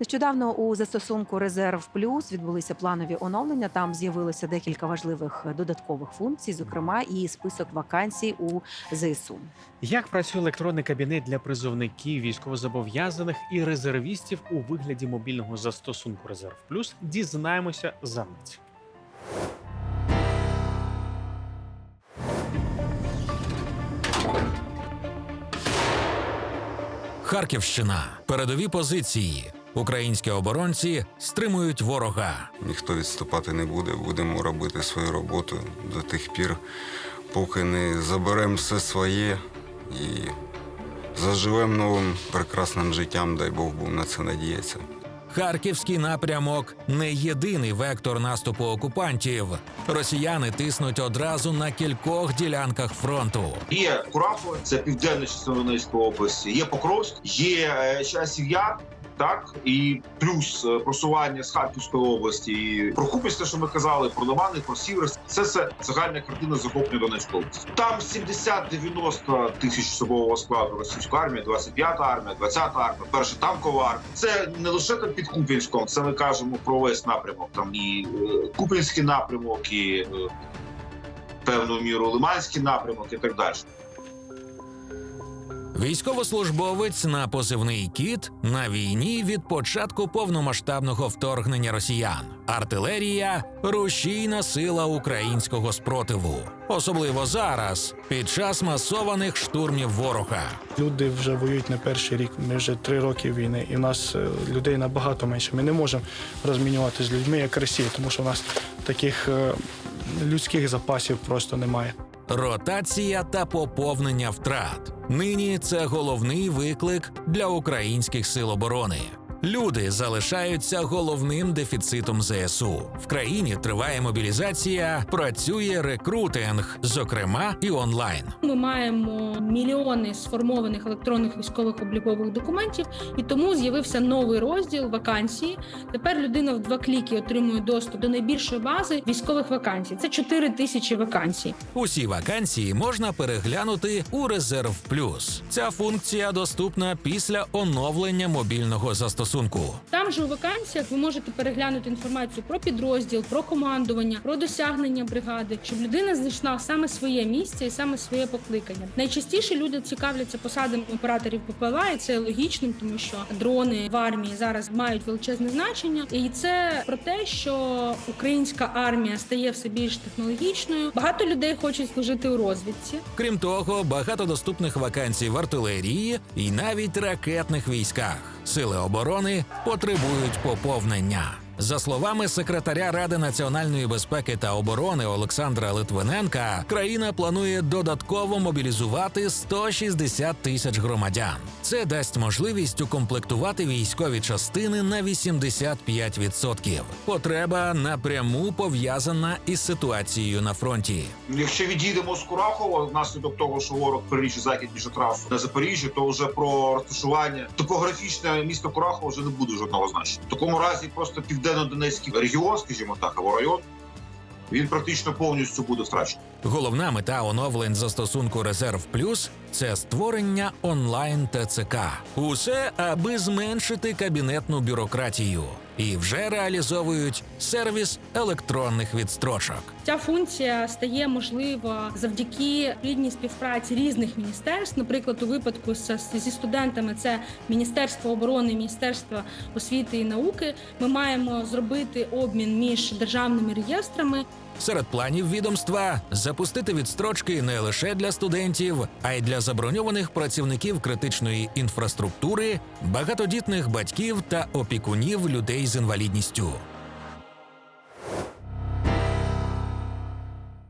Нещодавно у застосунку Резерв Плюс відбулися планові оновлення. Там з'явилося декілька важливих додаткових функцій, зокрема і список вакансій у ЗСУ. Як працює електронний кабінет для призовників, військовозобов'язаних і резервістів у вигляді мобільного застосунку Резерв Плюс, дізнаємося за мить. Харківщина. Передові позиції. Українські оборонці стримують ворога. Ніхто відступати не буде. Будемо робити свою роботу до тих пір, поки не заберемо все своє і заживемо новим прекрасним життям. Дай Бог був на це надіятися. Харківський напрямок не єдиний вектор наступу окупантів. Росіяни тиснуть одразу на кількох ділянках фронту. Є Курахове, це південна частина Донецької області, є Покровськ, є е, Часів Яр, так і плюс е, просування з Харківської області. І про Купінське, що ми казали, про Лимани, про Сіверськ. Це все загальна картина захоплення Донецької області. Там 70-90 тисяч особового складу російської армії, 25-та армія, 20-та армія, перша танкова армія. Це не лише там під Купінськом, це ми кажемо про весь напрямок. Там і е, Купінський напрямок, і е, певною мірою Лиманський напрямок і так далі. Військовослужбовець на позивний кіт на війні від початку повномасштабного вторгнення росіян. Артилерія рушійна сила українського спротиву, особливо зараз, під час масованих штурмів ворога. Люди вже воюють не перший рік. Ми вже три роки війни, і в нас е, людей набагато менше. Ми не можемо розмінювати з людьми як Росія, тому що в нас таких е, людських запасів просто немає. Ротація та поповнення втрат. Нині це головний виклик для українських сил оборони. Люди залишаються головним дефіцитом ЗСУ. В країні триває мобілізація, працює рекрутинг, зокрема і онлайн. Ми маємо мільйони сформованих електронних військових облікових документів, і тому з'явився новий розділ вакансії. Тепер людина в два кліки отримує доступ до найбільшої бази військових вакансій. Це 4 тисячі вакансій. Усі вакансії можна переглянути у Резерв Плюс. Ця функція доступна після оновлення мобільного застосунку. Там же у вакансіях ви можете переглянути інформацію про підрозділ, про командування, про досягнення бригади, щоб людина знайшла саме своє місце і саме своє покликання. Найчастіше люди цікавляться посадами операторів ППЛА, і це логічним, тому що дрони в армії зараз мають величезне значення, і це про те, що українська армія стає все більш технологічною. Багато людей хочуть служити у розвідці. Крім того, багато доступних вакансій в артилерії і навіть ракетних військах. Сили оборони потребують поповнення. За словами секретаря Ради національної безпеки та оборони Олександра Литвиненка, країна планує додатково мобілізувати 160 тисяч громадян. Це дасть можливість укомплектувати військові частини на 85%. Потреба напряму пов'язана із ситуацією на фронті. Якщо відійдемо з Курахова, внаслідок того, що ворог переріже західніше трасу на Запоріжжя, то вже про розташування топографічне місто Курахова вже не буде жодного значення. В такому разі просто південно-донецький регіон, скажімо так, або район, він практично повністю буде втрачений. Головна мета оновлень застосунку Резерв Плюс це створення онлайн ТЦК. Усе аби зменшити кабінетну бюрократію. І вже реалізовують сервіс електронних відстрочок. Ця функція стає можлива завдяки плідній співпраці різних міністерств. Наприклад, у випадку зі студентами це Міністерство оборони, Міністерство освіти і науки. Ми маємо зробити обмін між державними реєстрами. Серед планів відомства запустити відстрочки не лише для студентів, а й для заброньованих працівників критичної інфраструктури, багатодітних батьків та опікунів людей з інвалідністю.